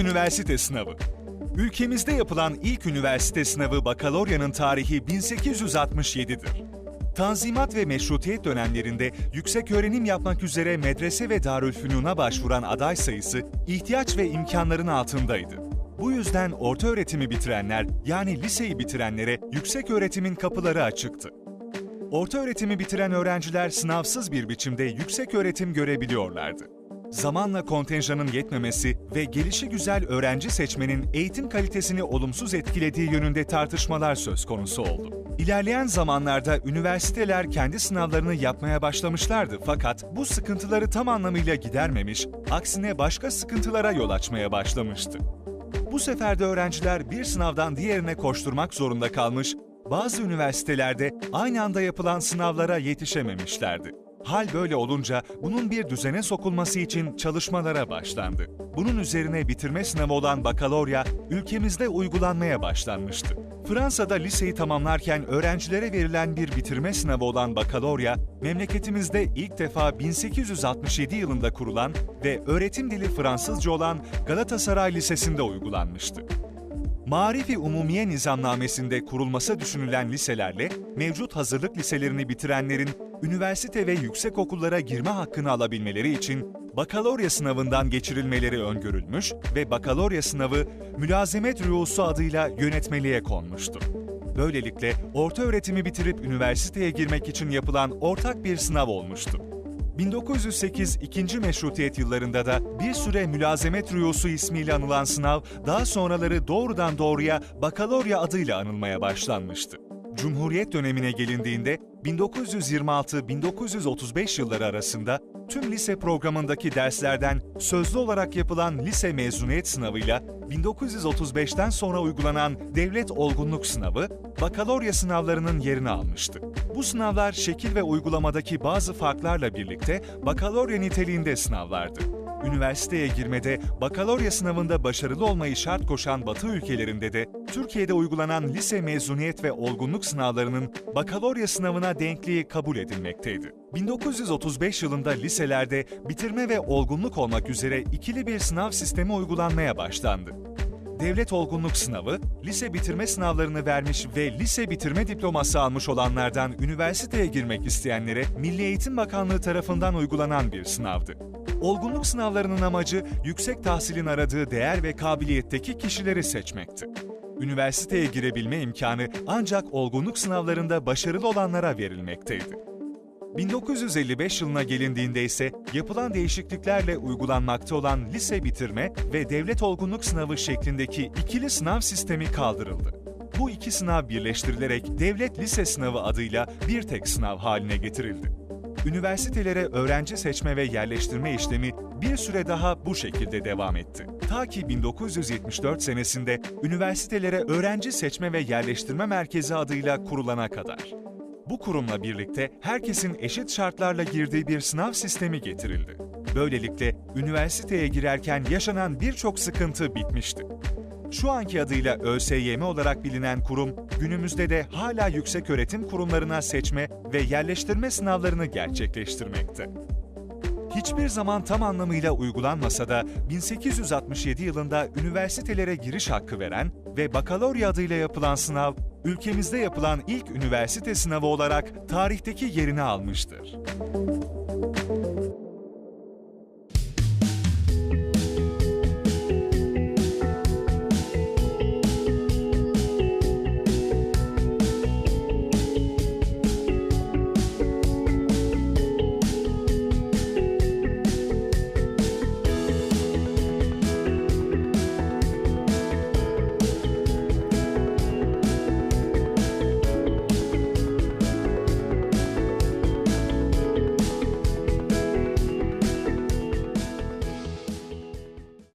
üniversite sınavı. Ülkemizde yapılan ilk üniversite sınavı bakaloryanın tarihi 1867'dir. Tanzimat ve meşrutiyet dönemlerinde yüksek öğrenim yapmak üzere medrese ve darülfünuna başvuran aday sayısı ihtiyaç ve imkanların altındaydı. Bu yüzden orta öğretimi bitirenler yani liseyi bitirenlere yüksek öğretimin kapıları açıktı. Orta öğretimi bitiren öğrenciler sınavsız bir biçimde yüksek öğretim görebiliyorlardı. Zamanla kontenjanın yetmemesi ve gelişi güzel öğrenci seçmenin eğitim kalitesini olumsuz etkilediği yönünde tartışmalar söz konusu oldu. İlerleyen zamanlarda üniversiteler kendi sınavlarını yapmaya başlamışlardı fakat bu sıkıntıları tam anlamıyla gidermemiş, aksine başka sıkıntılara yol açmaya başlamıştı. Bu sefer de öğrenciler bir sınavdan diğerine koşturmak zorunda kalmış, bazı üniversitelerde aynı anda yapılan sınavlara yetişememişlerdi. Hal böyle olunca bunun bir düzene sokulması için çalışmalara başlandı. Bunun üzerine bitirme sınavı olan bakalorya ülkemizde uygulanmaya başlanmıştı. Fransa'da liseyi tamamlarken öğrencilere verilen bir bitirme sınavı olan bakalorya, memleketimizde ilk defa 1867 yılında kurulan ve öğretim dili Fransızca olan Galatasaray Lisesi'nde uygulanmıştı. Marifi Umumiye Nizamnamesi'nde kurulması düşünülen liselerle mevcut hazırlık liselerini bitirenlerin üniversite ve yüksek okullara girme hakkını alabilmeleri için bakalorya sınavından geçirilmeleri öngörülmüş ve bakalorya sınavı mülazemet rüusu adıyla yönetmeliğe konmuştu. Böylelikle orta öğretimi bitirip üniversiteye girmek için yapılan ortak bir sınav olmuştu. 1908 ikinci meşrutiyet yıllarında da bir süre mülazemet rüyosu ismiyle anılan sınav daha sonraları doğrudan doğruya bakalorya adıyla anılmaya başlanmıştı. Cumhuriyet dönemine gelindiğinde 1926-1935 yılları arasında tüm lise programındaki derslerden sözlü olarak yapılan lise mezuniyet sınavıyla 1935'ten sonra uygulanan devlet olgunluk sınavı, bakalorya sınavlarının yerini almıştı. Bu sınavlar şekil ve uygulamadaki bazı farklarla birlikte bakalorya niteliğinde sınavlardı. Üniversiteye girmede bakalorya sınavında başarılı olmayı şart koşan Batı ülkelerinde de Türkiye'de uygulanan lise mezuniyet ve olgunluk sınavlarının bakalorya sınavına denkliği kabul edilmekteydi. 1935 yılında liselerde bitirme ve olgunluk olmak üzere ikili bir sınav sistemi uygulanmaya başlandı. Devlet Olgunluk Sınavı, lise bitirme sınavlarını vermiş ve lise bitirme diploması almış olanlardan üniversiteye girmek isteyenlere Milli Eğitim Bakanlığı tarafından uygulanan bir sınavdı. Olgunluk sınavlarının amacı yüksek tahsilin aradığı değer ve kabiliyetteki kişileri seçmekti. Üniversiteye girebilme imkanı ancak olgunluk sınavlarında başarılı olanlara verilmekteydi. 1955 yılına gelindiğinde ise yapılan değişikliklerle uygulanmakta olan lise bitirme ve devlet olgunluk sınavı şeklindeki ikili sınav sistemi kaldırıldı. Bu iki sınav birleştirilerek devlet lise sınavı adıyla bir tek sınav haline getirildi. Üniversitelere öğrenci seçme ve yerleştirme işlemi bir süre daha bu şekilde devam etti. Ta ki 1974 senesinde üniversitelere öğrenci seçme ve yerleştirme merkezi adıyla kurulana kadar. Bu kurumla birlikte herkesin eşit şartlarla girdiği bir sınav sistemi getirildi. Böylelikle üniversiteye girerken yaşanan birçok sıkıntı bitmişti. Şu anki adıyla ÖSYM olarak bilinen kurum, günümüzde de hala yüksek öğretim kurumlarına seçme ve yerleştirme sınavlarını gerçekleştirmekte. Hiçbir zaman tam anlamıyla uygulanmasa da 1867 yılında üniversitelere giriş hakkı veren ve bakalorya adıyla yapılan sınav, ülkemizde yapılan ilk üniversite sınavı olarak tarihteki yerini almıştır.